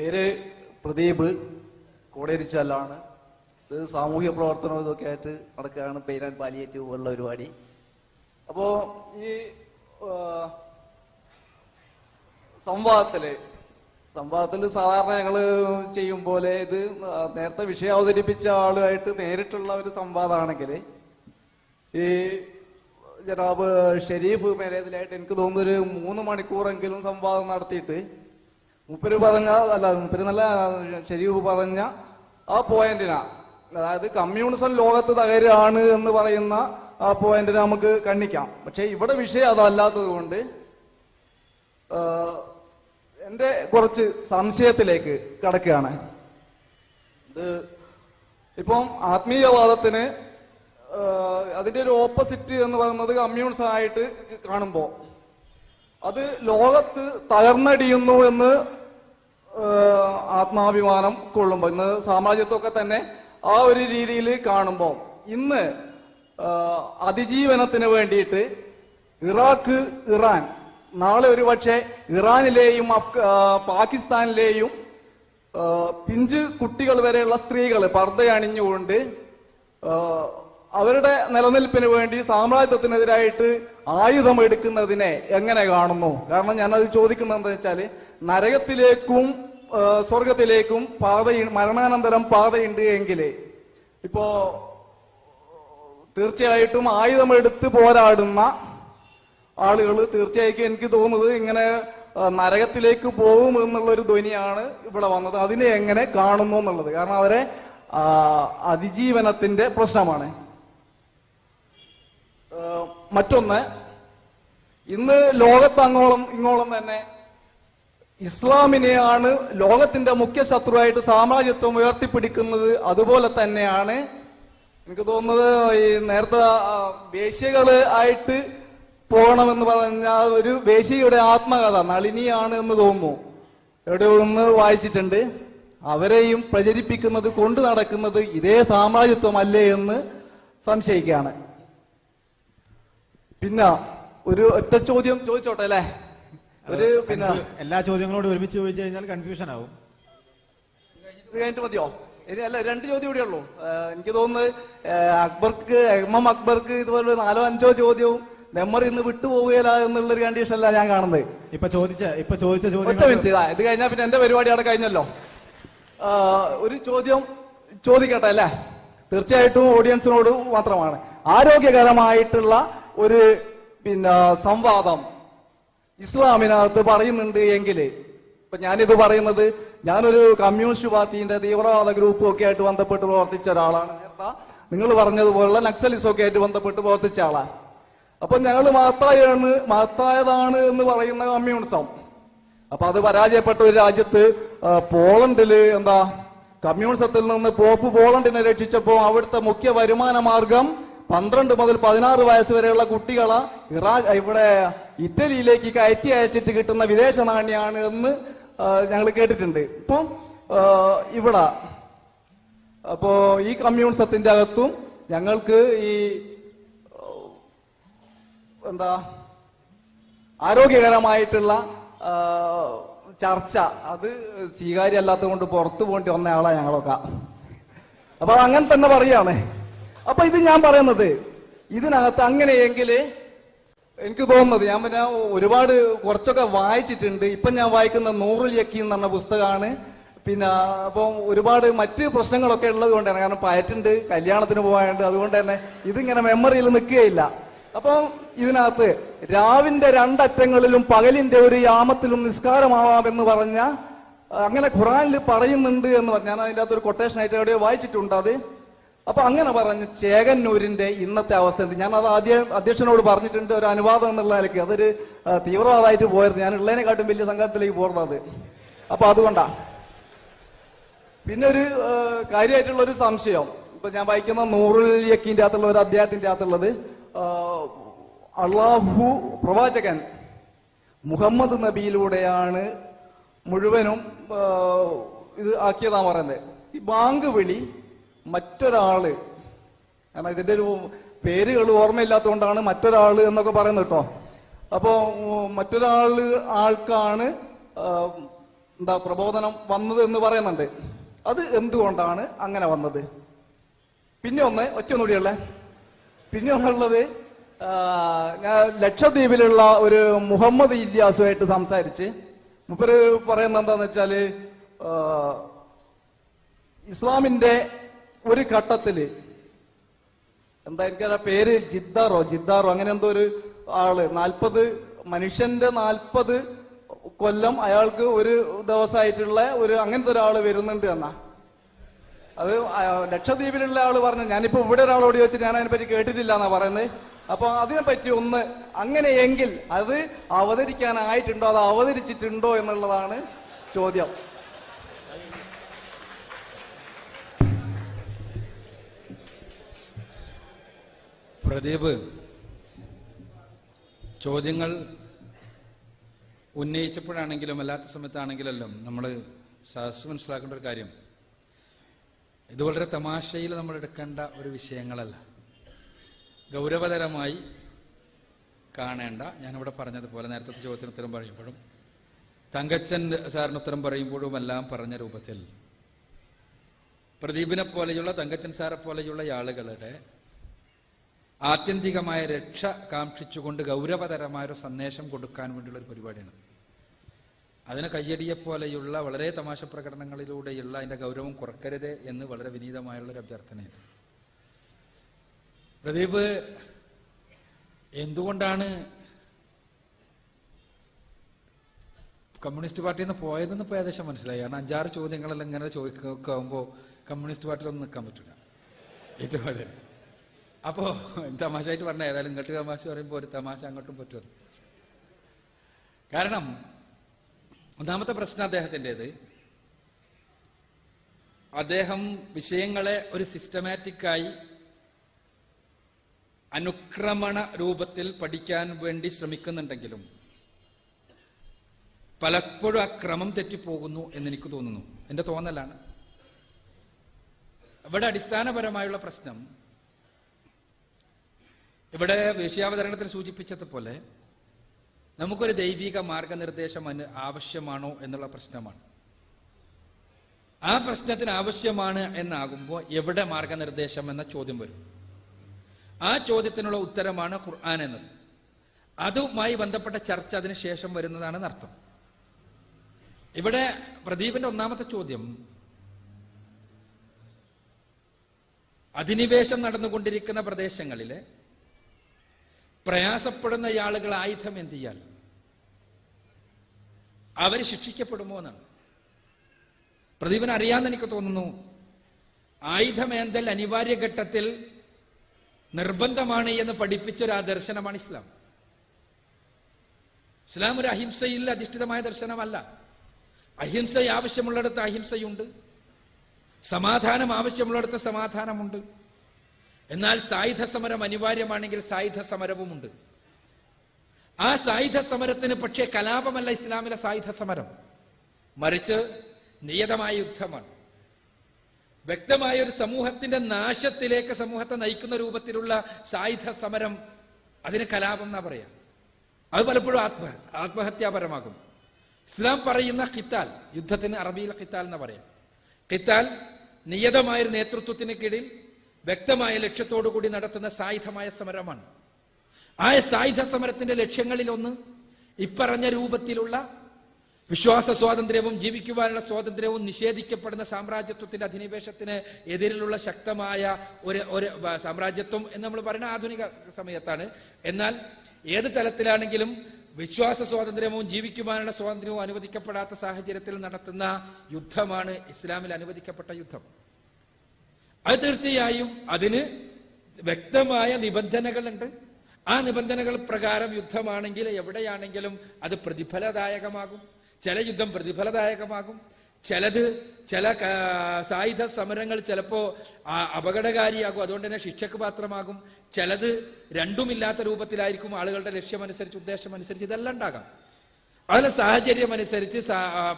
പേര് പ്രദീപ് കോടേരിച്ചാലാണ് ഇത് സാമൂഹ്യ പ്രവർത്തനം ഇതൊക്കെ ആയിട്ട് നടക്കുകയാണ്. പേരാൻ പാലിയേറ്റ് പോലുള്ള പരിപാടി. അപ്പോ ഈ സംവാദത്തിൽ സംവാദത്തിൽ സാധാരണ ഞങ്ങൾ ചെയ്യും പോലെ ഇത് നേരത്തെ വിഷയം അവതരിപ്പിച്ച ആളുമായിട്ട് നേരിട്ടുള്ള ഒരു സംവാദമാണെങ്കിൽ ഈ ജനാബ് ഷെരീഫ് മേലേതിലായിട്ട് എനിക്ക് തോന്നുന്നൊരു മൂന്ന് മണിക്കൂറെങ്കിലും സംവാദം നടത്തിയിട്ട് മുപ്പര് പറഞ്ഞ അല്ല മുപ്പര് നല്ല ശരിവ് പറഞ്ഞ ആ പോയിന്റിനാ. അതായത് കമ്മ്യൂണിസം ലോകത്ത് തകരാണ് എന്ന് പറയുന്ന ആ പോയിന്റിനെ നമുക്ക് കണ്ണിക്കാം പക്ഷെ ഇവിടെ വിഷയം അതല്ലാത്തത് കൊണ്ട് എന്റെ കുറച്ച് സംശയത്തിലേക്ക് കടക്കുകയാണ്. ഇത് ഇപ്പം ആത്മീയവാദത്തിന് അതിന്റെ ഒരു ഓപ്പോസിറ്റ് എന്ന് പറയുന്നത് കമ്മ്യൂണിസം ആയിട്ട് കാണുമ്പോ അത് ലോകത്ത് തകർന്നടിയുന്നു എന്ന് ആത്മാഭിമാനം കൊള്ളുമ്പോൾ ഇന്ന് സാമ്രാജ്യത്വമൊക്കെ തന്നെ ആ ഒരു രീതിയിൽ കാണുമ്പോൾ ഇന്ന് അതിജീവനത്തിന് വേണ്ടിയിട്ട് ഇറാഖ് ഇറാൻ നാളെ ഒരു പക്ഷേ ഇറാനിലെയും അഫ് പാകിസ്ഥാനിലെയും പിഞ്ച് കുട്ടികൾ വരെയുള്ള സ്ത്രീകൾ പർദ്ദയണിഞ്ഞുകൊണ്ട് അവരുടെ നിലനിൽപ്പിന് വേണ്ടി സാമ്രാജ്യത്തിനെതിരായിട്ട് ആയുധം എടുക്കുന്നതിനെ എങ്ങനെ കാണുന്നു? കാരണം ഞാനത് ചോദിക്കുന്നത് എന്താ വെച്ചാൽ നരകത്തിലേക്കും സ്വർഗത്തിലേക്കും പാത മരണാനന്തരം പാതയുണ്ട് എങ്കിൽ ഇപ്പോ തീർച്ചയായിട്ടും ആയുധമെടുത്ത് പോരാടുന്ന ആളുകൾ തീർച്ചയായിട്ടും എനിക്ക് തോന്നുന്നത് ഇങ്ങനെ നരകത്തിലേക്ക് പോകും എന്നുള്ള ഒരു ധ്വനിയാണ് ഇവിടെ വന്നത്. അതിനെ എങ്ങനെ കാണുന്നു എന്നുള്ളത്. കാരണം അവരെ അതിജീവനത്തിന്റെ പ്രശ്നമാണ്. മറ്റൊന്ന് ഇന്ന് ലോകത്തങ്ങോളം ഇങ്ങോളം തന്നെ ഇസ്ലാമിനെയാണ് ലോകത്തിന്റെ മുഖ്യ ശത്രുവായിട്ട് സാമ്രാജ്യത്വം ഉയർത്തിപ്പിടിക്കുന്നത് അതുപോലെ തന്നെയാണ്. എനിക്ക് തോന്നുന്നത് ഈ നേരത്തെ വേശ്യകൾ ആയിട്ട് പോകണമെന്ന് പറഞ്ഞ ഒരു വേശിയുടെ ആത്മകഥ നളിനിയാണ് എന്ന് തോന്നുന്നു. എവിടെ ഒന്ന് വായിച്ചിട്ടുണ്ട്? അവരെയും പ്രചരിപ്പിക്കുന്നത് കൊണ്ടു നടക്കുന്നത് ഇതേ സാമ്രാജ്യത്വമല്ലേ എന്ന് സംശയിക്കുകയാണ്. പിന്നെ ഒരു ഒറ്റ ചോദ്യം ചോദിച്ചോട്ടെ അല്ലേ? ഒരു പിന്നെ എല്ലാ ചോദ്യങ്ങളോടും ഒരുമിച്ച് ചോദിച്ചു കഴിഞ്ഞാൽ കൺഫ്യൂഷൻ ആവും. ഇത് കഴിഞ്ഞിട്ട് മതിയോ? ഇനി അല്ല രണ്ട് ചോദ്യം കൂടെ ഉള്ളൂ. എനിക്ക് തോന്നുന്നത് അക്ബർക്ക് എം എം അക്ബർക്ക് ഇതുപോലെ നാലോ അഞ്ചോ ചോദ്യവും മെമ്മറി ഇന്ന് ഒരു കണ്ടീഷൻ അല്ല ഞാൻ കാണുന്നത്. ഇപ്പൊ ചോദിച്ച ഇപ്പൊ ചോദിച്ച ഒറ്റ ചോദ്യങ്ങൾ മിനിറ്റ് ഇതാ ഇത് കഴിഞ്ഞാൽ പിന്നെ എന്റെ പരിപാടി അവിടെ കഴിഞ്ഞല്ലോ. ആ, ഒരു ചോദ്യം ചോദിക്കട്ടെ അല്ലേ? തീർച്ചയായിട്ടും ഓഡിയൻസിനോട് മാത്രമാണ്. ആരോഗ്യകരമായിട്ടുള്ള ഒരു പിന്നെ സംവാദം ഇസ്ലാമിനകത്ത് പറയുന്നുണ്ട് എങ്കിൽ ഇപ്പൊ ഞാനിത് പറയുന്നത് ഞാനൊരു കമ്മ്യൂണിസ്റ്റ് പാർട്ടിന്റെ തീവ്രവാദ ഗ്രൂപ്പും ഒക്കെ ആയിട്ട് ബന്ധപ്പെട്ട് പ്രവർത്തിച്ച ഒരാളാണ്. നേരത്തെ നിങ്ങൾ പറഞ്ഞതുപോലുള്ള നക്സലിസം ഒക്കെ ആയിട്ട് ബന്ധപ്പെട്ട് പ്രവർത്തിച്ച ആളാണ് അപ്പൊ ഞങ്ങൾ മഹത്തായാണ് മഹത്തായതാണ് എന്ന് പറയുന്ന കമ്മ്യൂണിസം. അപ്പൊ അത് പരാജയപ്പെട്ട ഒരു രാജ്യത്ത് പോളണ്ടിൽ എന്താ കമ്മ്യൂണിസത്തിൽ നിന്ന് പോപ്പ് പോളണ്ടിനെ രക്ഷിച്ചപ്പോൾ അവിടുത്തെ മുഖ്യ വരുമാന മാർഗം പന്ത്രണ്ട് മുതൽ പതിനാറ് വയസ്സ് വരെയുള്ള കുട്ടികളെ ഇറാഖ് ഇവിടെ ഇറ്റലിയിലേക്ക് കയറ്റി അയച്ചിട്ട് കിട്ടുന്ന വിദേശ നാണ്യാണ് എന്ന് ഞങ്ങൾ കേട്ടിട്ടുണ്ട്. ഇപ്പം ഇവിടെ അപ്പോ ഈ കമ്മ്യൂണിസത്തിന്റെ അകത്തും ഞങ്ങൾക്ക് ഈ എന്താ ആരോഗ്യകരമായിട്ടുള്ള ചർച്ച അത് സ്വീകാര്യമല്ലാത്തത് കൊണ്ട് പുറത്തു പോകേണ്ടി വന്ന ആളാ ഞങ്ങളൊക്കെ. അപ്പൊ അങ്ങനെ തന്നെ പറയാണ്. അപ്പൊ ഇത് ഞാൻ പറയുന്നത് ഇതിനകത്ത് അങ്ങനെയെങ്കിൽ എനിക്ക് തോന്നുന്നത് ഞാൻ പിന്നെ ഒരുപാട് കുറച്ചൊക്കെ വായിച്ചിട്ടുണ്ട്. ഇപ്പൊ ഞാൻ വായിക്കുന്ന നൂറുൽ യക്കീൻ എന്ന് പറഞ്ഞ പുസ്തകമാണ്. പിന്നെ അപ്പം ഒരുപാട് മറ്റ് പ്രശ്നങ്ങളൊക്കെ ഉള്ളത് കൊണ്ടാണ് കാരണം പയറ്റുണ്ട് കല്യാണത്തിന് പോകാനുണ്ട് അതുകൊണ്ട് തന്നെ ഇതിങ്ങനെ മെമ്മറിയിൽ നിൽക്കുകയില്ല. അപ്പം ഇതിനകത്ത് രാവിന്റെ രണ്ടറ്റങ്ങളിലും പകലിന്റെ ഒരു യാമത്തിലും നിസ്കാരമാവാമെന്ന് പറഞ്ഞ അങ്ങനെ ഖുറാനിൽ പറയുന്നുണ്ട് എന്ന് ഞാൻ അതിന്റെ അകത്ത് ഒരു കൊട്ടേഷൻ ആയിട്ട് എവിടെയോ വായിച്ചിട്ടുണ്ട് അത്. അപ്പൊ അങ്ങനെ പറഞ്ഞ് ചേകന്നൂരിന്റെ ഇന്നത്തെ അവസ്ഥ ഞാൻ അത് ആദ്യം അധ്യക്ഷനോട് പറഞ്ഞിട്ടുണ്ട് ഒരു അനുവാദം എന്നുള്ള നിലയ്ക്ക്. അതൊരു തീവ്രവാദമായിട്ട് പോയത്. ഞാൻ ഉള്ളതിനെക്കാട്ടും വലിയ സംഘത്തിലേക്ക് പോർന്നത് അപ്പൊ അതുകൊണ്ടാ. പിന്നെ ഒരു കാര്യമായിട്ടുള്ള ഒരു സംശയം. ഇപ്പൊ ഞാൻ വായിക്കുന്ന നൂറുൽ യക്കിന്റെ അകത്തുള്ള ഒരു അദ്ദേഹത്തിന്റെ അകത്തുള്ളത് അള്ളാഹു പ്രവാചകൻ മുഹമ്മദ് നബിയിലൂടെയാണ് മുഴുവനും ഇത് ആക്കിയതാ പറയുന്നത്. ഈ ബാങ്ക് വിളി മറ്റൊരാൾ. കാരണം ഇതിന്റെ ഒരു പേരുകൾ ഓർമ്മയില്ലാത്തതുകൊണ്ടാണ് മറ്റൊരാൾ എന്നൊക്കെ പറയുന്നത് കേട്ടോ. അപ്പോ മറ്റൊരാൾ ആൾക്കാണ് എന്താ പ്രബോധനം വന്നത് എന്ന് പറയുന്നുണ്ട്. അത് എന്തുകൊണ്ടാണ് അങ്ങനെ വന്നത്? പിന്നെ ഒന്ന് ഒറ്റ ഒന്നുകൂടിയുള്ളേ പിന്നെ ഒന്നുള്ളത് ഞാൻ ലക്ഷദ്വീപിലുള്ള ഒരു മുഹമ്മദ് ഇല്യാസുമായിട്ട് സംസാരിച്ച് മുപ്പര് പറയുന്ന എന്താന്ന് വെച്ചാൽ ഇസ്ലാമിന്റെ ഒരു ഘട്ടത്തിൽ എന്താ എനിക്ക് ആ പേര്? ജിദ്ദാറോ? ജിദ്ദാറോ? അങ്ങനെ എന്തോ ഒരു ആൾ. നാൽപ്പത് മനുഷ്യന്റെ നാൽപ്പത് കൊല്ലം അയാൾക്ക് ഒരു ദിവസമായിട്ടുള്ള ഒരു അങ്ങനത്തെ ഒരാൾ വരുന്നുണ്ട് എന്നാ. അത് ലക്ഷദ്വീപിലുള്ള ആൾ പറഞ്ഞു. ഞാനിപ്പോ ഇവിടെ ഒരാളോട് വെച്ച് ഞാൻ അതിനെപ്പറ്റി കേട്ടിട്ടില്ല എന്നാ പറയുന്നത്. അപ്പൊ അതിനെപ്പറ്റി ഒന്ന് അങ്ങനെയെങ്കിൽ അത് അവതരിക്കാനായിട്ടുണ്ടോ? അത് അവതരിച്ചിട്ടുണ്ടോ എന്നുള്ളതാണ് ചോദ്യം. പ്രദീപ് ചോദ്യങ്ങൾ ഉന്നയിച്ചപ്പോഴാണെങ്കിലും അല്ലാത്ത സമയത്താണെങ്കിലല്ലോ നമ്മൾ സദസ് മനസ്സിലാക്കേണ്ട ഒരു കാര്യം. ഇത് വളരെ തമാശയിൽ നമ്മൾ എടുക്കേണ്ട ഒരു വിഷയങ്ങളല്ല. ഗൗരവതരമായി കാണേണ്ട ഞാനിവിടെ പറഞ്ഞതുപോലെ നേരത്തെ ചോദ്യത്തിന് ഉത്തരം പറയുമ്പോഴും തങ്കച്ചൻ സാറിന് ഉത്തരം പറയുമ്പോഴും എല്ലാം പറഞ്ഞ രൂപത്തിൽ. പ്രദീപിനെ പോലെയുള്ള തങ്കച്ചൻ സാറെ പോലെയുള്ള ആളുകളുടെ ആത്യന്തികമായ രക്ഷ കാക്ഷിച്ചുകൊണ്ട് ഗൗരവതരമായ ഒരു സന്ദേശം കൊടുക്കാൻ വേണ്ടിയുള്ള ഒരു പരിപാടിയാണ്. അതിന് കയ്യടിയെ പോലെയുള്ള വളരെ തമാശ പ്രകടനങ്ങളിലൂടെയുള്ള അതിന്റെ ഗൗരവം കുറക്കരുത് എന്ന് വളരെ വിനീതമായുള്ള ഒരു അഭ്യർത്ഥനയാണ്. പ്രദീപ് എന്തുകൊണ്ടാണ് കമ്മ്യൂണിസ്റ്റ് പാർട്ടിയിൽ നിന്ന് പോയതെന്ന് ഇപ്പോൾ ഏകദേശം മനസ്സിലായി. കാരണം അഞ്ചാറ് ചോദ്യങ്ങളെല്ലാം ഇങ്ങനെ ചോദിക്കുമ്പോൾ കമ്മ്യൂണിസ്റ്റ് പാർട്ടിയിലൊന്നും നിൽക്കാൻ പറ്റില്ല ഏറ്റവും അതെ. അപ്പോ തമാശയായിട്ട് പറഞ്ഞ ഏതായാലും ഇങ്ങോട്ട് തമാശ പറയുമ്പോൾ ഒരു തമാശ അങ്ങോട്ടും പറ്റുമല്ലോ കാരണം ഒന്നാമത്തെ പ്രശ്നം അദ്ദേഹത്തിന്റെത്. അദ്ദേഹം വിഷയങ്ങളെ ഒരു സിസ്റ്റമാറ്റിക്കായി അനുക്രമണ രൂപത്തിൽ പഠിക്കാൻ വേണ്ടി ശ്രമിക്കുന്നുണ്ടെങ്കിലും പലപ്പോഴും ആ ക്രമം തെറ്റിപ്പോകുന്നു എന്നെനിക്ക് തോന്നുന്നു. എന്റെ തോന്നലാണ്. ഇവിടെ അടിസ്ഥാനപരമായുള്ള പ്രശ്നം ഇവിടെ വിഷയാവതരണത്തിൽ സൂചിപ്പിച്ചതുപോലെ നമുക്കൊരു ദൈവിക മാർഗനിർദ്ദേശം ആവശ്യമാണോ എന്നുള്ള പ്രശ്നമാണ്. ആ പ്രശ്നത്തിന് ആവശ്യമാണ് എന്നാകുമ്പോൾ എവിടെ മാർഗനിർദ്ദേശം എന്ന ചോദ്യം വരും. ആ ചോദ്യത്തിനുള്ള ഉത്തരമാണ് ഖുർആൻ എന്നത്. അതുമായി ബന്ധപ്പെട്ട ചർച്ച അതിന് ശേഷം വരുന്നതാണ് അർത്ഥം ഇവിടെ പ്രദീപിന്റെ ഒന്നാമത്തെ ചോദ്യം അധിനിവേശം നടന്നുകൊണ്ടിരിക്കുന്ന പ്രദേശങ്ങളിലെ പ്രയാസപ്പെടുന്ന ആളുകൾ ആയുധം എന്ത് ചെയ്യാൻ? അവർ ശിക്ഷിക്കപ്പെടുമോ എന്നാണ്. പ്രദീപൻ അറിയാന്ന് എനിക്ക് തോന്നുന്നു ആയുധമേന്തൽ അനിവാര്യ ഘട്ടത്തിൽ നിർബന്ധമാണ് എന്ന് പഠിപ്പിച്ച ഒരു ആ ദർശനമാണ് ഇസ്ലാം. ഇസ്ലാം ഒരു അഹിംസയിൽ അധിഷ്ഠിതമായ ദർശനമല്ല. അഹിംസ ആവശ്യമുള്ളിടത്ത് അഹിംസയുണ്ട്. സമാധാനം ആവശ്യമുള്ളിടത്ത് സമാധാനമുണ്ട്. എന്നാൽ സായുധ സമരം അനിവാര്യമാണെങ്കിൽ സായുധ സമരവുമുണ്ട് ആ സായുധ സമരത്തിന് പക്ഷേ കലാപമല്ല ഇസ്ലാമിലെ സായുധ സമരം മറിച്ച് നിയതമായ യുദ്ധമാണ്. വ്യക്തമായ ഒരു സമൂഹത്തിന്റെ നാശത്തിലേക്ക് സമൂഹത്തെ നയിക്കുന്ന രൂപത്തിലുള്ള സായുധ സമരം അതിന് കലാപം എന്നാ പറയാ. അത് പലപ്പോഴും ആത്മ ആത്മഹത്യാപരമാകും. ഇസ്ലാം പറയുന്ന ഖിത്താൽ യുദ്ധത്തിന് അറബിയിൽ ഖിത്താൽ എന്ന് പറയാം. ഖിത്താൽ നിയതമായ നേതൃത്വത്തിന് കീഴിൽ വ്യക്തമായ ലക്ഷ്യത്തോടു കൂടി നടത്തുന്ന സായുധമായ സമരമാണ്. ആ സായുധ സമരത്തിന്റെ ലക്ഷ്യങ്ങളിൽ ഒന്ന് ഇപ്പറഞ്ഞ രൂപത്തിലുള്ള വിശ്വാസ സ്വാതന്ത്ര്യവും ജീവിക്കുവാനുള്ള സ്വാതന്ത്ര്യവും നിഷേധിക്കപ്പെടുന്ന സാമ്രാജ്യത്വത്തിന്റെ അധിനിവേശത്തിന് എതിരിലുള്ള ശക്തമായ ഒരു ഒരു സാമ്രാജ്യത്വം എന്ന് നമ്മൾ പറയുന്ന ആധുനിക സമയത്താണ്. എന്നാൽ ഏത് തലത്തിലാണെങ്കിലും വിശ്വാസ സ്വാതന്ത്ര്യവും ജീവിക്കുവാനുള്ള സ്വാതന്ത്ര്യവും അനുവദിക്കപ്പെടാത്ത സാഹചര്യത്തിൽ നടത്തുന്ന യുദ്ധമാണ് ഇസ്ലാമിൽ അനുവദിക്കപ്പെട്ട യുദ്ധം. അത് തീർച്ചയായും അതിന് വ്യക്തമായ നിബന്ധനകളുണ്ട്. ആ നിബന്ധനകൾ പ്രകാരം യുദ്ധമാണെങ്കിൽ എവിടെയാണെങ്കിലും അത് പ്രതിഫലദായകമാകും. ചില യുദ്ധം പ്രതിഫലദായകമാകും. ചിലത് ചില സായുധ സമരങ്ങൾ ചിലപ്പോ ആ, അപകടകാരിയാകും. അതുകൊണ്ട് തന്നെ ശിക്ഷക്ക് പാത്രമാകും. ചിലത് രണ്ടുമില്ലാത്ത രൂപത്തിലായിരിക്കും ആളുകളുടെ ലക്ഷ്യമനുസരിച്ച് ഉദ്ദേശമനുസരിച്ച് ഇതെല്ലാം ഉണ്ടാകാം. അതിൽ സാഹചര്യം അനുസരിച്ച്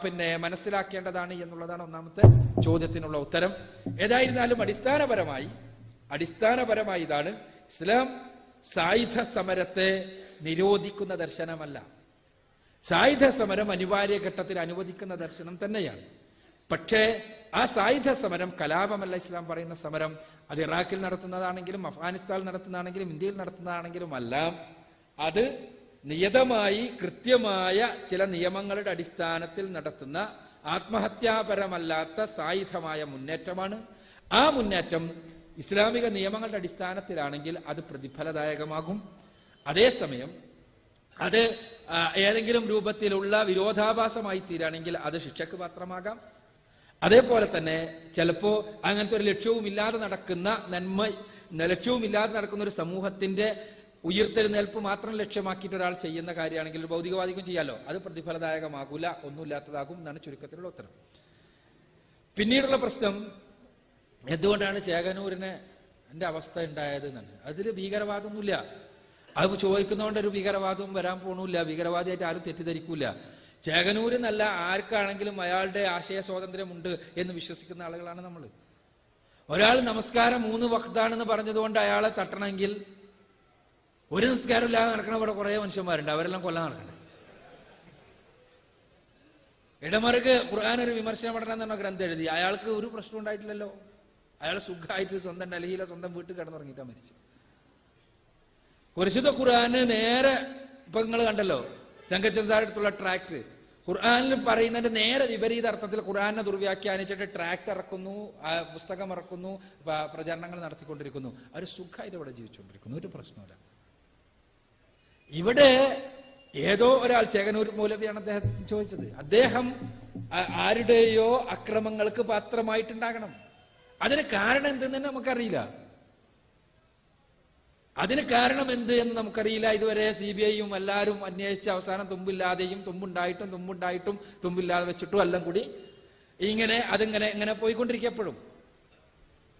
പിന്നെ മനസ്സിലാക്കേണ്ടതാണ് എന്നുള്ളതാണ് ഒന്നാമത്തെ ചോദ്യത്തിനുള്ള ഉത്തരം. ഏതായിരുന്നാലും അടിസ്ഥാനപരമായി അടിസ്ഥാനപരമായി ഇതാണ് ഇസ്ലാം സായുധ സമരത്തെ നിരോധിക്കുന്ന ദർശനമല്ല. സായുധ സമരം അനിവാര്യ ഘട്ടത്തിൽ അനുവദിക്കുന്ന ദർശനം തന്നെയാണ്. പക്ഷേ ആ സായുധ സമരം കലാപമല്ല ഇസ്ലാം പറയുന്ന സമരം. അത് ഇറാഖിൽ നടത്തുന്നതാണെങ്കിലും അഫ്ഗാനിസ്ഥാനിൽ നടത്തുന്നതാണെങ്കിലും ഇന്ത്യയിൽ നടത്തുന്നതാണെങ്കിലും അല്ല. അത് നിയതമായി കൃത്യമായ ചില നിയമങ്ങളുടെ അടിസ്ഥാനത്തിൽ നടത്തുന്ന ആത്മഹത്യാപരമല്ലാത്ത സായുധമായ മുന്നേറ്റമാണ്. ആ മുന്നേറ്റം ഇസ്ലാമിക നിയമങ്ങളുടെ അടിസ്ഥാനത്തിലാണെങ്കിൽ അത് പ്രതിഫലദായകമാകും. അതേസമയം അത് ഏതെങ്കിലും രൂപത്തിലുള്ള വിരോധാഭാസമായി തീരാണെങ്കിൽ അത് ശിക്ഷക്ക് പാത്രമാകാം. അതേപോലെ തന്നെ ചിലപ്പോ അങ്ങനത്തെ ഒരു ലക്ഷ്യവുമില്ലാതെ നടക്കുന്ന നന്മ ലക്ഷ്യവുമില്ലാതെ നടക്കുന്ന ഒരു സമൂഹത്തിന്റെ ഉയർത്തെഴുന്നേൽപ്പ് മാത്രം ലക്ഷ്യമാക്കിയിട്ട് ഒരാൾ ചെയ്യുന്ന കാര്യമാണെങ്കിൽ ഒരു ഭൗതികവാദിക്കും ചെയ്യാലോ? അത് പ്രതിഫലദായകമാകൂല ഒന്നുമില്ലാത്തതാകും എന്നാണ് ചുരുക്കത്തിലുള്ള ഉത്തരം. പിന്നീടുള്ള പ്രശ്നം എന്തുകൊണ്ടാണ് ചേകനൂരിന് എന്റെ അവസ്ഥ ഉണ്ടായത് എന്നാണ്. അതിൽ ഭീകരവാദമൊന്നുമില്ല. അത് ചോദിക്കുന്നതുകൊണ്ട് ഒരു ഭീകരവാദവും വരാൻ പോണില്ല ഭീകരവാദിയായിട്ട് ആരും തെറ്റിദ്ധരിക്കൂല. ചേകനൂരിൽ നിന്നല്ല ആർക്കാണെങ്കിലും അയാളുടെ ആശയ സ്വാതന്ത്ര്യമുണ്ട് എന്ന് വിശ്വസിക്കുന്ന ആളുകളാണ് നമ്മൾ ഒരാൾ നമസ്കാരം മൂന്ന് വഖ്താണെന്ന് പറഞ്ഞതുകൊണ്ട് അയാളെ തട്ടണമെങ്കിൽ ഒരു നിസ്കാരം ഇല്ലാതെ നടക്കണ ഇവിടെ കുറെ മനുഷ്യന്മാരുണ്ട്. അവരെല്ലാം കൊല്ലാൻ നടക്കണ്ടേ ഇടമറുക്ക് ഖുർആൻ ഒരു വിമർശന പഠനം എന്ന ഗ്രന്ഥം എഴുതി. അയാൾക്ക് ഒരു പ്രശ്നം ഉണ്ടായിട്ടില്ലല്ലോ. അയാൾ സുഖമായിട്ട് സ്വന്തം ഡൽഹിയിലെ സ്വന്തം വീട്ടിൽ കിടന്നുറങ്ങിയിട്ടാ മരിച്ചു പരിശുദ്ധ ഖുർആന് നേരെ ഇപ്പൊ നിങ്ങൾ കണ്ടല്ലോ തങ്കച്ചൻ സാർ അടുത്തുള്ള ട്രാക്ട്. ഖുർആനിൽ പറയുന്നതിന്റെ നേരെ വിപരീത അർത്ഥത്തിൽ ഖുർആനെ ദുർവ്യാഖ്യാനിച്ചിട്ട് ട്രാക്ട് ഇറക്കുന്നു പുസ്തകം ഇറക്കുന്നു പ്രചരണങ്ങൾ നടത്തിക്കൊണ്ടിരിക്കുന്നു. അവർ സുഖമായിട്ട് ഇവിടെ ജീവിച്ചുകൊണ്ടിരിക്കുന്നു. ഒരു പ്രശ്നമില്ല ഇവിടെ ഏതോ ഒരാൾ ചേകനൂർ മൗലവിയാണ് അദ്ദേഹം ചോദിച്ചത്. അദ്ദേഹം ആരുടെയോ അക്രമങ്ങൾക്ക് പാത്രമായിട്ടുണ്ടാകണം. അതിന് കാരണം എന്തെന്ന് തന്നെ നമുക്കറിയില്ല. അതിന് കാരണം എന്ത് എന്ന് നമുക്കറിയില്ല. ഇതുവരെ സി ബി ഐയും എല്ലാവരും അന്വേഷിച്ച് അവസാനം തുമ്പില്ലാതെയും തുമ്പുണ്ടായിട്ടും തുമ്പുണ്ടായിട്ടും തുമ്പില്ലാതെ വെച്ചിട്ടും എല്ലാം കൂടി ഇങ്ങനെ അതിങ്ങനെ ഇങ്ങനെ പോയിക്കൊണ്ടിരിക്കപ്പെടും.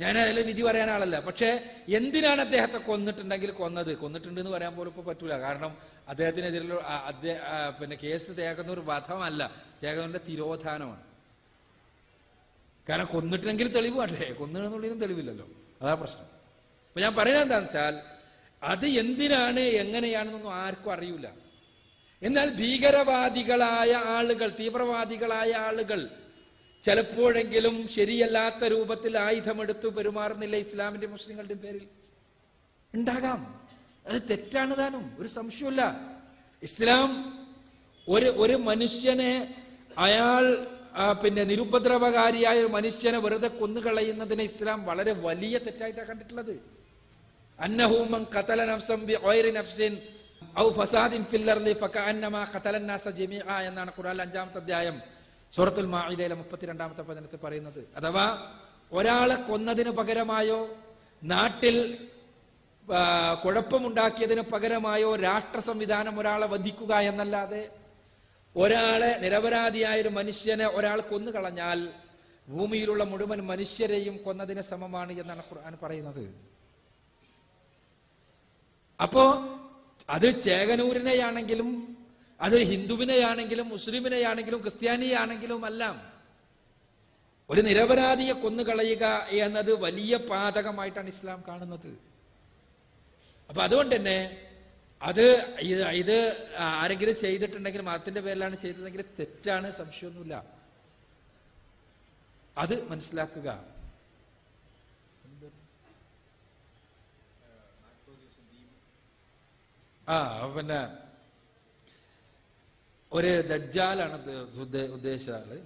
ഞാൻ അതിൽ വിധി പറയാൻ ആളല്ല. പക്ഷേ എന്തിനാണ് അദ്ദേഹത്തെ കൊന്നിട്ടുണ്ടെങ്കിൽ കൊന്നത്? കൊന്നിട്ടുണ്ട് എന്ന് പറയാൻ പോലും ഇപ്പൊ പറ്റൂല. കാരണം അദ്ദേഹത്തിനെതിരെയുള്ള പിന്നെ കേസ് തേക്കുന്ന ഒരു വധമല്ല. തേക്കുന്നതിന്റെ തിരോധാനമാണ്. കാരണം കൊന്നിട്ടുണ്ടെങ്കിൽ തെളിവ് വേണ്ടേ? കൊന്നിടുന്നുള്ളതിനും തെളിവില്ലല്ലോ. അതാ പ്രശ്നം. അപ്പൊ ഞാൻ പറയുന്നത് എന്താണെന്ന് വെച്ചാൽ അത് എന്തിനാണ് എങ്ങനെയാണെന്നൊന്നും ആർക്കും അറിയില്ല എന്നാൽ ഭീകരവാദികളായ ആളുകൾ തീവ്രവാദികളായ ആളുകൾ ചിലപ്പോഴെങ്കിലും ശരിയല്ലാത്ത രൂപത്തിൽ ആയുധമെടുത്തു പെരുമാറുന്നില്ല ഇസ്ലാമിന്റെ മുസ്ലിങ്ങളുടെ പേരിൽ. ഉണ്ടാകാം. അത് തെറ്റാണ് താനും. ഒരു സംശയമില്ല ഇസ്ലാം ഒരു ഒരു മനുഷ്യനെ അയാൾ പിന്നെ നിരുപദ്രവകാരിയായ ഒരു മനുഷ്യനെ വെറുതെ കൊന്നുകളയുന്നതിനെ ഇസ്ലാം വളരെ വലിയ തെറ്റായിട്ടാണ് കണ്ടിട്ടുള്ളത്. അന്നഹൂമൻ ഖതല നഫ്സൻ ഔ ഫസാദിൻ ഫക്ക ജമീഅ എന്നാണ് ഖുറാൻ അഞ്ചാമത്തെ അധ്യായം. സൂറത്തുൽ മാഹിദയിലെ മുപ്പത്തിരണ്ടാമത്തെ പതിനത്തിൽ പറയുന്നത് അഥവാ ഒരാളെ കൊന്നതിന് പകരമായോ നാട്ടിൽ കുഴപ്പമുണ്ടാക്കിയതിന് പകരമായോ രാഷ്ട്ര സംവിധാനം ഒരാളെ വധിക്കുക എന്നല്ലാതെ ഒരാളെ നിരപരാധിയായ ഒരു മനുഷ്യനെ ഒരാൾ കൊന്നുകളഞ്ഞാൽ ഭൂമിയിലുള്ള മുഴുവൻ മനുഷ്യരെയും കൊന്നതിന് സമമാണ് എന്നാണ് ഖുർആൻ പറയുന്നത്. അപ്പോ അത് ചേകനൂരിനെയാണെങ്കിലും അത് ഹിന്ദുവിനെയാണെങ്കിലും മുസ്ലിമിനെയാണെങ്കിലും ക്രിസ്ത്യാനിയാണെങ്കിലും എല്ലാം ഒരു നിരപരാധിയെ കൊന്നുകളയുക എന്നത് വലിയ പാതകമായിട്ടാണ് ഇസ്ലാം കാണുന്നത്. അപ്പൊ അതുകൊണ്ട് തന്നെ അത് ഇത് ഇത് ആരെങ്കിലും ചെയ്തിട്ടുണ്ടെങ്കിൽ മതത്തിന്റെ പേരിലാണ് ചെയ്തതെങ്കിൽ തെറ്റാണ് സംശയമൊന്നുമില്ല. അത് മനസ്സിലാക്കുക. ആ പിന്നെ ഒരു ദജ്ജാലാണ് ഉദ്ദ- ഉദ്ദ- ഉദ്ദേശിച്ച ആൾ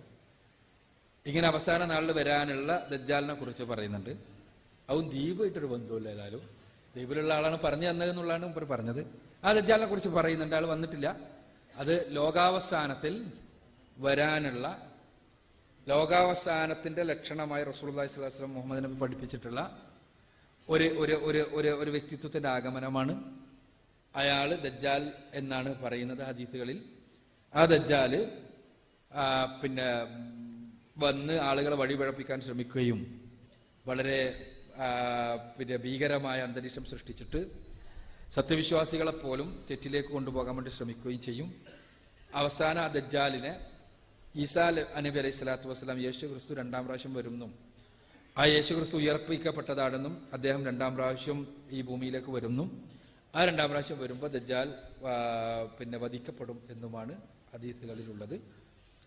ഇങ്ങനെ അവസാന നാളിൽ വരാനുള്ള ദജ്ജാലിനെ കുറിച്ച് പറയുന്നുണ്ട്. അവൻ ദ്വീപായിട്ടൊരു ബന്ധമില്ല ഏതായാലും. ദ്വീപിലുള്ള ആളാണ് പറഞ്ഞു തന്നതെന്നുള്ളതാണ് മുമ്പ് പറഞ്ഞത്. ആ ദജ്ജാലിനെ കുറിച്ച് പറയുന്നുണ്ട്. ആൾ വന്നിട്ടില്ല. അത് ലോകാവസാനത്തിൽ വരാനുള്ള ലോകാവസാനത്തിന്റെ ലക്ഷണമായി റസൂൽ സ്വലം മുഹമ്മദ് നബി പഠിപ്പിച്ചിട്ടുള്ള ഒരു ഒരു ഒരു ഒരു ഒരു വ്യക്തിത്വത്തിന്റെ ആഗമനമാണ് അയാൾ ദജ്ജാൽ എന്നാണ് പറയുന്നത് ഹദീസുകളിൽ. ആ ദജ്ജാൽ പിന്നെ വന്ന് ആളുകളെ വഴിപഴപ്പിക്കാൻ ശ്രമിക്കുകയും വളരെ പിന്നെ ഭീകരമായ അന്തരീക്ഷം സൃഷ്ടിച്ചിട്ട് സത്യവിശ്വാസികളെ പോലും തെറ്റിലേക്ക് കൊണ്ടുപോകാൻ വേണ്ടി ശ്രമിക്കുകയും ചെയ്യും. അവസാന ആ ദജ്ജാലിനെ ഈസാ അനബി അലൈഹി സ്വലാത്തു വസ്സലാം യേശു ക്രിസ്തു രണ്ടാം പ്രാവശ്യം വരുമെന്നും ആ യേശു ക്രിസ്തു ഉയർപ്പിക്കപ്പെട്ടതാണെന്നും അദ്ദേഹം രണ്ടാം പ്രാവശ്യം ഈ ഭൂമിയിലേക്ക് വരുന്നു. ആ രണ്ടാം പ്രാവശ്യം വരുമ്പോൾ ദജ്ജാൽ പിന്നെ വധിക്കപ്പെടും എന്നുമാണ് ഹദീസുകളിലുള്ളത്.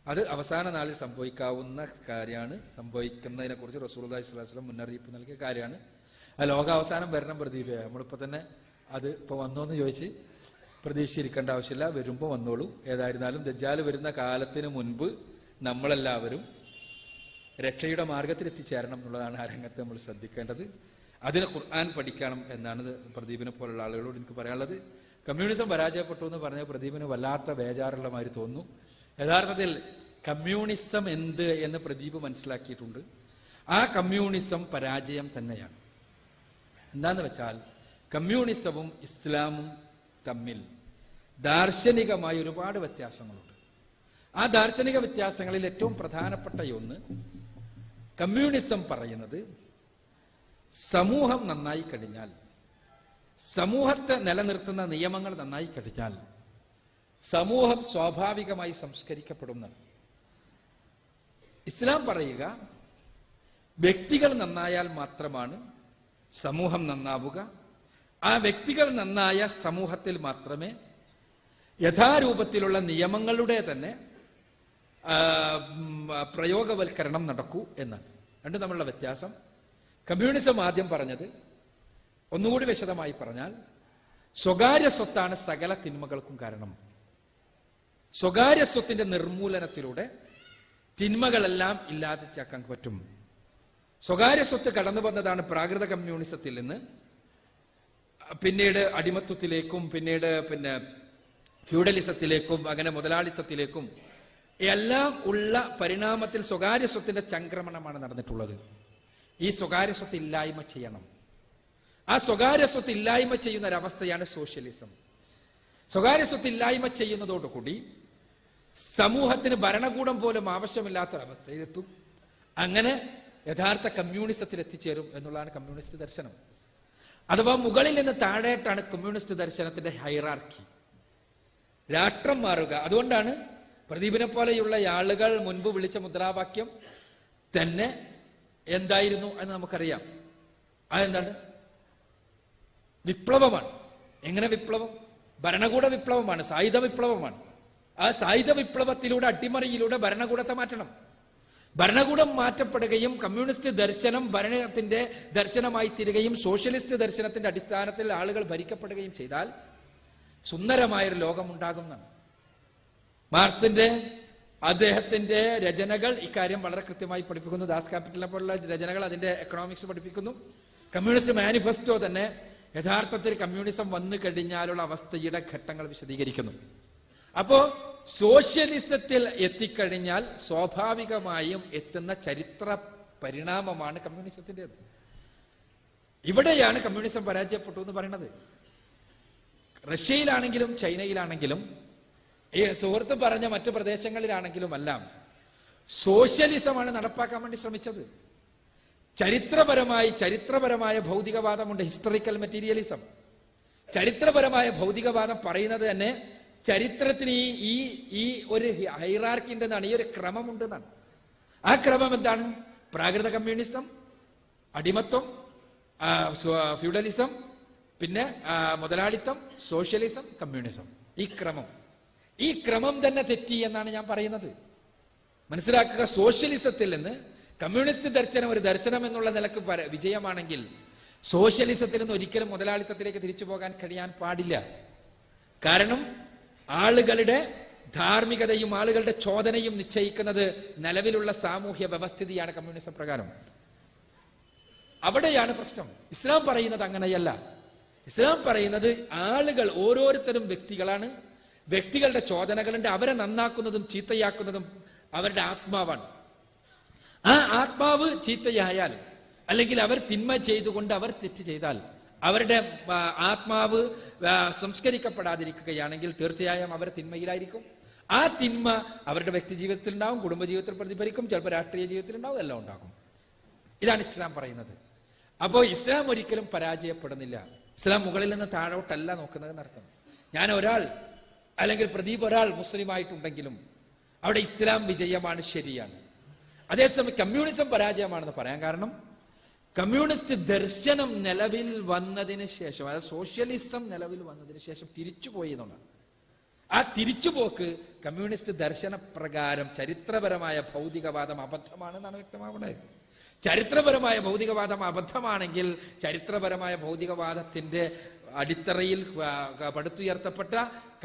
അത് അവസാന നാളിൽ സംഭവിക്കാവുന്ന കാര്യമാണ്. സംഭവിക്കുന്നതിനെ കുറിച്ച് റസൂർദായ് സ്വലാസ്ലം മുന്നറിയിപ്പ് നൽകിയ കാര്യമാണ്. ആ ലോകാവസാനം വരണം പ്രദീപേ. നമ്മളിപ്പോ തന്നെ അത് ഇപ്പൊ വന്നോന്ന് ചോദിച്ച് പ്രതീക്ഷിച്ചിരിക്കേണ്ട ആവശ്യമില്ല. വരുമ്പോ വന്നോളൂ. ഏതായിരുന്നാലും ദജ്ജാൽ വരുന്ന കാലത്തിന് മുൻപ് നമ്മളെല്ലാവരും രക്ഷയുടെ മാർഗത്തിൽ എത്തിച്ചേരണം എന്നുള്ളതാണ് ആ രംഗത്ത് നമ്മൾ ശ്രദ്ധിക്കേണ്ടത്. അതിന് ഖുർആൻ പഠിക്കണം എന്നാണ് പ്രദീപിനെ പോലുള്ള ആളുകളോട് എനിക്ക് പറയാനുള്ളത്. കമ്മ്യൂണിസം പരാജയപ്പെട്ടു എന്ന് പറഞ്ഞ പ്രദീപിന് വല്ലാത്ത ബേജാറുള്ള മാതിരി തോന്നുന്നു. യഥാർത്ഥത്തിൽ കമ്മ്യൂണിസം എന്ത് എന്ന് പ്രദീപ് മനസ്സിലാക്കിയിട്ടുണ്ട്. ആ കമ്മ്യൂണിസം പരാജയം തന്നെയാണ്. എന്താന്ന് വെച്ചാൽ കമ്മ്യൂണിസവും ഇസ്ലാമും തമ്മിൽ ദാർശനികമായി ഒരുപാട് വ്യത്യാസങ്ങളുണ്ട്. ആ ദാർശനിക വ്യത്യാസങ്ങളിൽ ഏറ്റവും പ്രധാനപ്പെട്ട ഒന്ന് കമ്മ്യൂണിസം പറയുന്നത് സമൂഹം നന്നായി കഴിഞ്ഞാൽ സമൂഹത്തെ നിലനിർത്തുന്ന നിയമങ്ങൾ നന്നായി കഴിഞ്ഞാൽ സമൂഹം സ്വാഭാവികമായി സംസ്കരിക്കപ്പെടുന്ന ഇസ്ലാം പറയുക വ്യക്തികൾ നന്നായാൽ മാത്രമാണ് സമൂഹം നന്നാവുക. ആ വ്യക്തികൾ നന്നായ സമൂഹത്തിൽ മാത്രമേ യഥാരൂപത്തിലുള്ള നിയമങ്ങളുടെ തന്നെ പ്രയോഗവൽക്കരണം നടക്കൂ എന്നാണ്. രണ്ടും തമ്മിലുള്ള വ്യത്യാസം. കമ്മ്യൂണിസം ആദ്യം പറഞ്ഞത് ഒന്നുകൂടി വിശദമായി പറഞ്ഞാൽ സ്വകാര്യ സ്വത്താണ് സകല തിന്മകൾക്കും കാരണം. സ്വകാര്യ സ്വത്തിന്റെ നിർമൂലനത്തിലൂടെ തിന്മകളെല്ലാം ഇല്ലാതിച്ചാക്കാൻ പറ്റും. സ്വകാര്യ സ്വത്ത് കടന്നു വന്നതാണ് പ്രാകൃത കമ്മ്യൂണിസത്തിൽ നിന്ന് പിന്നീട് അടിമത്വത്തിലേക്കും പിന്നീട് പിന്നെ ഫ്യൂഡലിസത്തിലേക്കും അങ്ങനെ മുതലാളിത്തത്തിലേക്കും എല്ലാം ഉള്ള പരിണാമത്തിൽ സ്വകാര്യ സ്വത്തിന്റെ ചംക്രമണമാണ് നടന്നിട്ടുള്ളത്. ഈ സ്വകാര്യ സ്വത്ത് ഇല്ലായ്മ ചെയ്യണം. ആ സ്വകാര്യ സ്വത്ത് ഇല്ലായ്മ ചെയ്യുന്ന ഒരവസ്ഥയാണ് സോഷ്യലിസം. സ്വകാര്യ സ്വത്ത് ഇല്ലായ്മ ചെയ്യുന്നതോടുകൂടി സമൂഹത്തിന് ഭരണകൂടം പോലും ആവശ്യമില്ലാത്തൊരവസ്ഥയിലെത്തും. അങ്ങനെ യഥാർത്ഥ കമ്മ്യൂണിസത്തിൽ എത്തിച്ചേരും എന്നുള്ളതാണ് കമ്മ്യൂണിസ്റ്റ് ദർശനം. അഥവാ മുകളിൽ നിന്ന് താഴേട്ടാണ് കമ്മ്യൂണിസ്റ്റ് ദർശനത്തിന്റെ ഹൈറാർക്കി. രാഷ്ട്രം മാറുക. അതുകൊണ്ടാണ് പ്രദീപിനെ പോലെയുള്ള ആളുകൾ മുൻപ് വിളിച്ച മുദ്രാവാക്യം തന്നെ എന്തായിരുന്നു എന്ന് നമുക്കറിയാം. അതെന്താണ്? വിപ്ലവമാണ്. എങ്ങനെ വിപ്ലവം? ഭരണകൂട വിപ്ലവമാണ് സായുധ വിപ്ലവമാണ്. ആ സായുധ വിപ്ലവത്തിലൂടെ അട്ടിമറിയിലൂടെ ഭരണകൂടത്തെ മാറ്റണം. ഭരണകൂടം മാറ്റപ്പെടുകയും കമ്മ്യൂണിസ്റ്റ് ദർശനം ഭരണത്തിന്റെ ദർശനമായി തീരുകയും സോഷ്യലിസ്റ്റ് ദർശനത്തിന്റെ അടിസ്ഥാനത്തിൽ ആളുകൾ ഭരിക്കപ്പെടുകയും ചെയ്താൽ സുന്ദരമായൊരു ലോകമുണ്ടാകും എന്നാണ് മാർക്സിന്റെ അദ്ദേഹത്തിന്റെ രചനകൾ ഇക്കാര്യം വളരെ കൃത്യമായി പഠിപ്പിക്കുന്നു. ദാസ് ക്യാപിറ്റലിനെ പോലുള്ള രചനകൾ അതിന്റെ എക്കണോമിക്സ് പഠിപ്പിക്കുന്നു. കമ്മ്യൂണിസ്റ്റ് മാനിഫെസ്റ്റോ തന്നെ യഥാർത്ഥത്തിൽ കമ്മ്യൂണിസം വന്നു കഴിഞ്ഞാലുള്ള അവസ്ഥയുടെ ഘട്ടങ്ങൾ വിശദീകരിക്കുന്നു. അപ്പോ സോഷ്യലിസത്തിൽ എത്തിക്കഴിഞ്ഞാൽ സ്വാഭാവികമായും എത്തുന്ന ചരിത്ര പരിണാമമാണ് കമ്മ്യൂണിസത്തിന്റെത്. ഇവിടെയാണ് കമ്മ്യൂണിസം പരാജയപ്പെട്ടു എന്ന് പറയുന്നത് റഷ്യയിലാണെങ്കിലും ചൈനയിലാണെങ്കിലും ഈ സുഹൃത്ത് പറഞ്ഞ മറ്റു പ്രദേശങ്ങളിലാണെങ്കിലും എല്ലാം സോഷ്യലിസമാണ് നടപ്പാക്കാൻ വേണ്ടി ശ്രമിച്ചത്. ചരിത്രപരമായി ചരിത്രപരമായ ഭൗതികവാദമുണ്ട് ഹിസ്റ്ററിക്കൽ മെറ്റീരിയലിസം ചരിത്രപരമായ ഭൗതികവാദം പറയുന്നത് തന്നെ ചരിത്രത്തിന് ഈ ഈ ഒരു ഹൈറാർക്കി ഉണ്ടെന്നാണ് ഈ ഒരു ക്രമമുണ്ടെന്നാണ്. ആ ക്രമം എന്താണ്? പ്രാകൃത കമ്മ്യൂണിസം അടിമത്വം ഫ്യൂഡലിസം പിന്നെ മുതലാളിത്തം സോഷ്യലിസം കമ്മ്യൂണിസം ഈ ക്രമം. ഈ ക്രമം തന്നെ തെറ്റി എന്നാണ് ഞാൻ പറയുന്നത്. മനസ്സിലാക്കുക സോഷ്യലിസത്തിൽ നിന്ന് കമ്മ്യൂണിസ്റ്റ് ദർശനം ഒരു ദർശനം എന്നുള്ള നിലയ്ക്ക് വിജയമാണെങ്കിൽ സോഷ്യലിസത്തിൽ നിന്ന് ഒരിക്കലും മുതലാളിത്തത്തിലേക്ക് തിരിച്ചു പോകാൻ കഴിയാൻ പാടില്ല. കാരണം ആളുകളുടെ ധാർമ്മികതയും ആളുകളുടെ ചോദനയും നിശ്ചയിക്കുന്നത് നിലവിലുള്ള സാമൂഹ്യ വ്യവസ്ഥിതിയാണ് കമ്മ്യൂണിസം പ്രകാരം. അവിടെയാണ് പ്രശ്നം. ഇസ്ലാം പറയുന്നത് അങ്ങനെയല്ല. ഇസ്ലാം പറയുന്നത് ആളുകൾ ഓരോരുത്തരും വ്യക്തികളാണ്. വ്യക്തികളുടെ ചോദനകളുണ്ട്. അവരെ നന്നാക്കുന്നതും ചീത്തയാക്കുന്നതും അവരുടെ ആത്മാവാണ്. ആ ആത്മാവ് ചീത്തയായാൽ അല്ലെങ്കിൽ അവർ തിന്മ ചെയ്തുകൊണ്ട് അവർ തെറ്റ് ചെയ്താൽ അവരുടെ ആത്മാവ് സംസ്കരിക്കപ്പെടാതിരിക്കുകയാണെങ്കിൽ തീർച്ചയായും അവർ തിന്മയിലായിരിക്കും. ആ തിന്മ അവരുടെ വ്യക്തി ജീവിതത്തിൽ ഉണ്ടാവും കുടുംബ ജീവിതത്തിൽ പ്രതിഫലിക്കും ചിലപ്പോൾ രാഷ്ട്രീയ ജീവിതത്തിൽ ഉണ്ടാവും എല്ലാം ഉണ്ടാകും. ഇതാണ് ഇസ്ലാം പറയുന്നത്. അപ്പോൾ ഇസ്ലാം ഒരിക്കലും പരാജയപ്പെടുന്നില്ല. ഇസ്ലാം മുകളിൽ നിന്ന് താഴോട്ടല്ല നോക്കുന്നത് നടക്കും ഞാൻ ഒരാൾ അല്ലെങ്കിൽ പ്രദീപ് ഒരാൾ മുസ്ലിമായിട്ടുണ്ടെങ്കിലും അവിടെ ഇസ്ലാം വിജയമാണ് ശരിയാണ്. അതേസമയം കമ്മ്യൂണിസം പരാജയമാണെന്ന് പറയാൻ കാരണം കമ്മ്യൂണിസ്റ്റ് ദർശനം നിലവിൽ വന്നതിന് ശേഷം അതായത് സോഷ്യലിസം നിലവിൽ വന്നതിന് ശേഷം തിരിച്ചുപോയി എന്നുള്ളതാണ്. ആ തിരിച്ചുപോക്ക് കമ്മ്യൂണിസ്റ്റ് ദർശന പ്രകാരം ചരിത്രപരമായ ഭൗതികവാദം അബദ്ധമാണെന്നാണ് വ്യക്തമാവുന്നത്. ചരിത്രപരമായ ഭൗതികവാദം അബദ്ധമാണെങ്കിൽ ചരിത്രപരമായ ഭൗതികവാദത്തിന്റെ അടിത്തറയിൽ പടുത്തുയർത്തപ്പെട്ട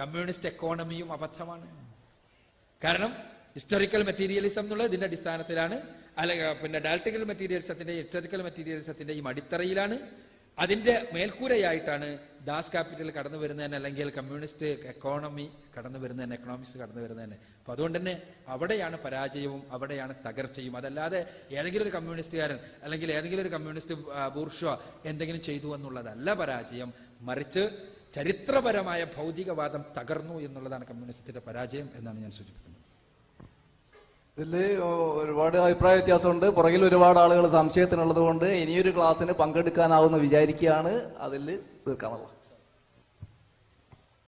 കമ്മ്യൂണിസ്റ്റ് എക്കോണമിയും അബദ്ധമാണ്. കാരണം ഹിസ്റ്റോറിക്കൽ മെറ്റീരിയലിസം എന്നുള്ളത് ഇതിന്റെ അടിസ്ഥാനത്തിലാണ്. അല്ലെങ്കിൽ പിന്നെ ഡാൽറ്റിക്കൽ മെറ്റീരിയലിസത്തിന്റെ ഹിസ്റ്റോറിക്കൽ മെറ്റീരിയലിസത്തിന്റെയും അടിത്തറയിലാണ്. അതിന്റെ മേൽക്കൂരയായിട്ടാണ് ദാസ് ക്യാപിറ്റൽ കടന്നു വരുന്നതന്നെ അല്ലെങ്കിൽ കമ്മ്യൂണിസ്റ്റ് എക്കോണമി കടന്നു വരുന്നതന്നെ എക്കണോമിക്സ് കടന്നു വരുന്നതന്നെ. അപ്പൊ അതുകൊണ്ട് തന്നെ അവിടെയാണ് പരാജയവും അവിടെയാണ് തകർച്ചയും. അതല്ലാതെ ഏതെങ്കിലും ഒരു കമ്മ്യൂണിസ്റ്റുകാരൻ അല്ലെങ്കിൽ ഏതെങ്കിലും ഒരു കമ്മ്യൂണിസ്റ്റ് ബൂർഷ്വ എന്തെങ്കിലും ചെയ്തു എന്നുള്ളതല്ല പരാജയം. മറിച്ച് ചരിത്രപരമായ ഭൗതികവാദം തകർന്നു എന്നുള്ളതാണ് കമ്മ്യൂണിസത്തിന്റെ പരാജയം എന്നാണ് ഞാൻ സൂചിപ്പിക്കുന്നത്. ഇതിൽ ഒരുപാട് അഭിപ്രായ വ്യത്യാസമുണ്ട്. പുറകിൽ ഒരുപാട് ആളുകൾ സംശയത്തിനുള്ളത് കൊണ്ട് ഇനിയൊരു ക്ലാസ്സിന് പങ്കെടുക്കാനാവുമെന്ന് വിചാരിക്കുകയാണ്. അതിൽ തീർക്കാനുള്ളത്.